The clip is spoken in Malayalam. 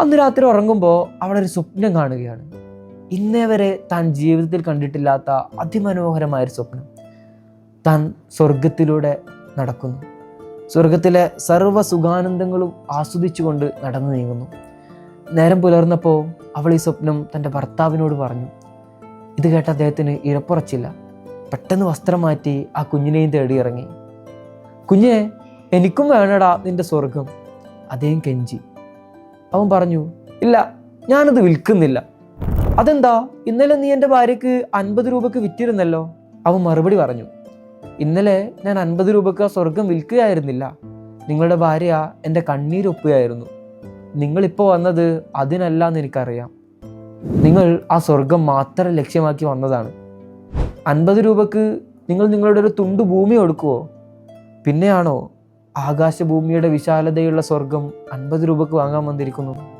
അന്ന് രാത്രി ഉറങ്ങുമ്പോൾ അവളൊരു സ്വപ്നം കാണുകയാണ്. ഇന്നേ വരെ താൻ ജീവിതത്തിൽ കണ്ടിട്ടില്ലാത്ത അതിമനോഹരമായൊരു സ്വപ്നം താൻ സ്വർഗത്തിലൂടെ നടക്കുന്നു. സ്വർഗത്തിലെ സർവ സുഖാനന്ദങ്ങളും ആസ്വദിച്ചുകൊണ്ട് നടന്നു നീങ്ങുന്നു. നേരം പുലർന്നപ്പോൾ അവൾ ഈ സ്വപ്നം തന്റെ ഭർത്താവിനോട് പറഞ്ഞു. ഇത് കേട്ട അദ്ദേഹത്തിന് ഇഴപ്പുറച്ചില്ല പെട്ടെന്ന് വസ്ത്രം മാറ്റി ആ കുഞ്ഞിനെയും തേടി ഇറങ്ങി. കുഞ്ഞെ എനിക്കും വേണടാ നിന്റെ സ്വർഗം അദ്ദേഹം കെഞ്ചി. അവൻ പറഞ്ഞു ഇല്ല ഞാനത് വിൽക്കുന്നില്ല. അതെന്താ? ഇന്നലെ നീ എന്റെ ഭാര്യയ്ക്ക് അൻപത് രൂപക്ക് വിറ്റിരുന്നല്ലോ. അവൻ മറുപടി പറഞ്ഞു ഇന്നലെ ഞാൻ അൻപത് രൂപക്ക് ആ സ്വർഗം വിൽക്കുകയായിരുന്നില്ല. നിങ്ങളുടെ ഭാര്യ എന്റെ കണ്ണീരൊപ്പുകയായിരുന്നു നിങ്ങളിപ്പോൾ വന്നത് അതിനല്ല എന്ന് എനിക്കറിയാം. നിങ്ങൾ ആ സ്വർഗം മാത്രം ലക്ഷ്യമാക്കി വന്നതാണ്. അൻപത് രൂപക്ക് നിങ്ങൾ നിങ്ങളുടെ ഒരു തുണ്ട് ഭൂമി കൊടുക്കുവോ പിന്നെയാണോ ആകാശഭൂമിയുടെ വിശാലതയുള്ള സ്വർഗം അൻപത് രൂപക്ക് വാങ്ങാൻ വന്നിരിക്കുന്നു.